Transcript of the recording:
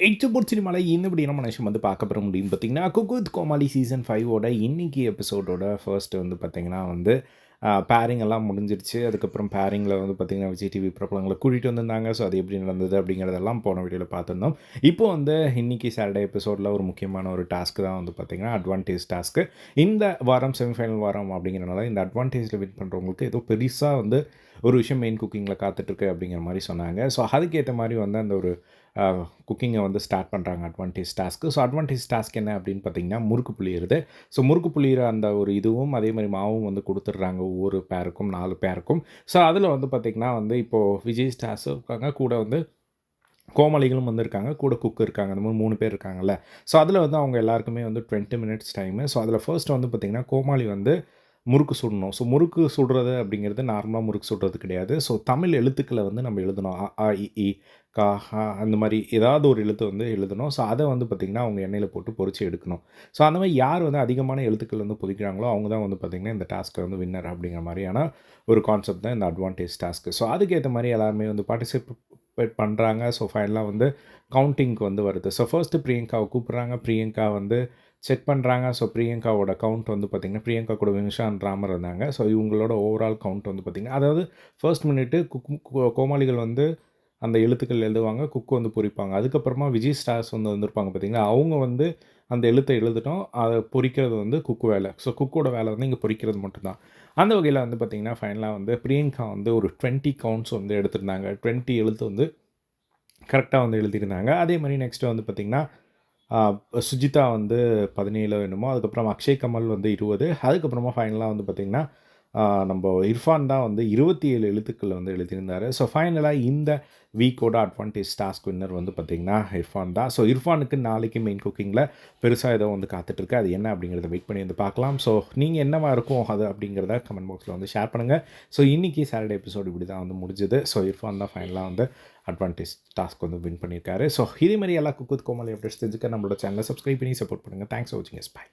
எக்ஸபோர்ட் சினிமாவில் இன்னும் நம்ம நிமிஷம் வந்து பார்க்க பெற முடியும் பார்த்தீங்கன்னா குக்குத் கோமாளி சீசன் ஃபைவோட இன்னைக்கு எபிசோடோட ஃபர்ஸ்ட் வந்து பார்த்தீங்கன்னா வந்து பேரிங் எல்லாம் முடிஞ்சிருச்சு. அதுக்கப்புறம் பேரிங்கில் வந்து பார்த்திங்கன்னா விஜய் டிவி பிரபலங்களை கூட்டிகிட்டு வந்திருந்தாங்க. ஸோ அது எப்படி நடந்தது அப்படிங்கிறதெல்லாம் போன வீடியோவில் பார்த்துருந்தோம் இப்போ வந்து இன்றைக்கி சாட்டர்டே எபிசோடில் ஒரு முக்கியமான ஒரு டாஸ்க்கு தான் வந்து பார்த்திங்கன்னா அட்வான்டேஜ் டாஸ்க்கு இந்த வாரம் செமிஃபைனல் வாரம் அப்படிங்கிறனால இந்த அட்வான்டேஜில் வின் பண்ணுறவங்களுக்கு ஏதோ பெருசாக வந்து ஒரு விஷயம் மெயின் குக்கிங்கில் காத்துட்ருக்கு அப்படிங்கிற மாதிரி சொன்னாங்க. ஸோ அதுக்கேற்ற மாதிரி வந்து அந்த ஒரு குக்கிங்கை வந்து ஸ்டார்ட் பண்ணுறாங்க advantage task so advantage task என்ன அப்படின்னு பார்த்தீங்கன்னா முறுக்கு புளியிறது. ஸோ முறுக்கு புளியிற அந்த ஒரு இதுவும் அதே மாதிரி மாவும் வந்து கொடுத்துட்றாங்க. ஒவ்வொரு பேருக்கும் நாலு பேருக்கும். ஸோ அதில் வந்து பார்த்திங்கன்னா வந்து இப்போது விஜய் ஸ்டார்ஸும் இருக்காங்க கூட வந்து கோமாளிகளும் வந்திருக்காங்க கூட குக் இருக்காங்க அந்த மாதிரி மூணு பேர் இருக்காங்கல்ல. ஸோ அதில் வந்து அவங்க எல்லாருக்குமே வந்து டுவெண்ட்டி மினிட்ஸ் டைமு ஸோ அதில் ஃபர்ஸ்ட் வந்து பார்த்திங்கன்னா கோமாளி வந்து முறுக்கு சுடணும். ஸோ முறுக்கு சுடுறது அப்படிங்கிறது நார்மலாக முறுக்கு சுடுறது கிடையாது. ஸோ தமிழ் எழுத்துக்களை வந்து நம்ம எழுதணும். அ ஆ இ கா ஹா அந்த மாதிரி ஏதாவது ஒரு எழுத்து வந்து எழுதணும். ஸோ அதை வந்து பார்த்திங்கன்னா அவங்க எண்ணெயில் போட்டு பொறிச்சு எடுக்கணும். ஸோ அந்த மாதிரி யார் வந்து அதிகமான எழுத்துக்கள் வந்து பொதிக்கிறாங்களோ அவங்க தான் வந்து பார்த்திங்கன்னா இந்த டாஸ்க்கை வந்து வின்னர் அப்படிங்கிற மாதிரியான ஒரு கான்செப்ட் தான் இந்த அட்வான்டேஜ் டாஸ்க்கு ஸோ அதுக்கேற்ற மாதிரி எல்லாருமே வந்து பார்ட்டிசிபேட் பண்ணுறாங்க ஸோ ஃபைனலாக வந்து கவுண்டிங்க்கு வந்து வருது. ஸோ ஃபர்ஸ்ட்டு பிரியங்காவை கூப்பிட்றாங்க. பிரியங்கா வந்து செக் பண்ணுறாங்க ஸோ பிரியங்காவோட கவுண்ட் வந்து பார்த்திங்கன்னா பிரியங்கா கூட விங்ஷான் ராமர் இருந்தாங்க. ஸோ இவங்களோட ஓவரால் கவுண்ட் வந்து பார்த்திங்கன்னா அதாவது ஃபர்ஸ்ட் மினிட்டு குக் கோமாளிகள் வந்து அந்த எழுத்துக்கள் எழுதுவாங்க. குக்கு வந்து பொறிப்பாங்க. அதுக்கப்புறமா விஜய் ஸ்டார்ஸ் வந்து வந்திருப்பாங்க பார்த்திங்களா அவங்க வந்து அந்த எழுத்தை எழுதிட்டோம். அதை பொறிக்கிறது வந்து குக்கு வேலை. ஸோ குக்கோட வேலை வந்து இங்கே பொறிக்கிறது மட்டும்தான். அந்த வகையில் வந்து பார்த்திங்கன்னா ஃபைனலாக வந்து பிரியங்கா வந்து ஒரு டுவெண்ட்டி கவுண்ட்ஸ் வந்து எடுத்திருந்தாங்க. டுவெண்ட்டி எழுத்து வந்து கரெக்டாக வந்து எழுதியிருந்தாங்க. அதே மாதிரி நெக்ஸ்ட்டு வந்து பார்த்திங்கன்னா சுஜிதா வந்து பதினேழு வேணுமோ அதுக்கப்புறம் அக்ஷய் கமல் வந்து இருபது அதுக்கப்புறமா ஃபைனலாக வந்து பார்த்திங்கன்னா நம்ம இர்ஃபான் தான் வந்து இருபத்தி ஏழு எழுத்துக்கள் வந்து எழுதியிருந்தார். ஸோ ஃபைனலாக இந்த வீக்கோட அட்வான்டேஜ் டாஸ்க் வின்னர் வந்து பார்த்திங்கன்னா இர்ஃபான் தான். ஸோ இர்ஃபானுக்கு நாளைக்கு மெயின் குக்கிங்கில் பெருசாக ஏதோ வந்து காத்துட்ருக்கு. அது என்ன அப்படிங்கிறத வெயிட் பண்ணி வந்து பார்க்கலாம். ஸோ நீங்கள் என்னவாக இருக்கும் அது அப்படிங்கிறத கமெண்ட் பாக்ஸில் வந்து ஷேர் பண்ணுங்கள் ஸோ இன்றைக்கி சாட்டர்டே எபிசோடு இப்படி தான் வந்து முடிஞ்சுது. ஸோ இர்ஃபான் தான் ஃபைனலாக வந்து அட்வான்டேஜ் டாஸ்க் வந்து வின் பண்ணியிருக்காரு. ஸோ இதே மாதிரி எல்லா குக்குத் கோமாளி அப்டேட்ஸ் தெரிஞ்சுக்க நம்மளோட சேனலை சப்ஸ்கிரைப் பண்ணி சப்போர்ட் பண்ணுங்கள் தேங்க்ஸ் ஃபார் வாட்சிங் எஸ் பை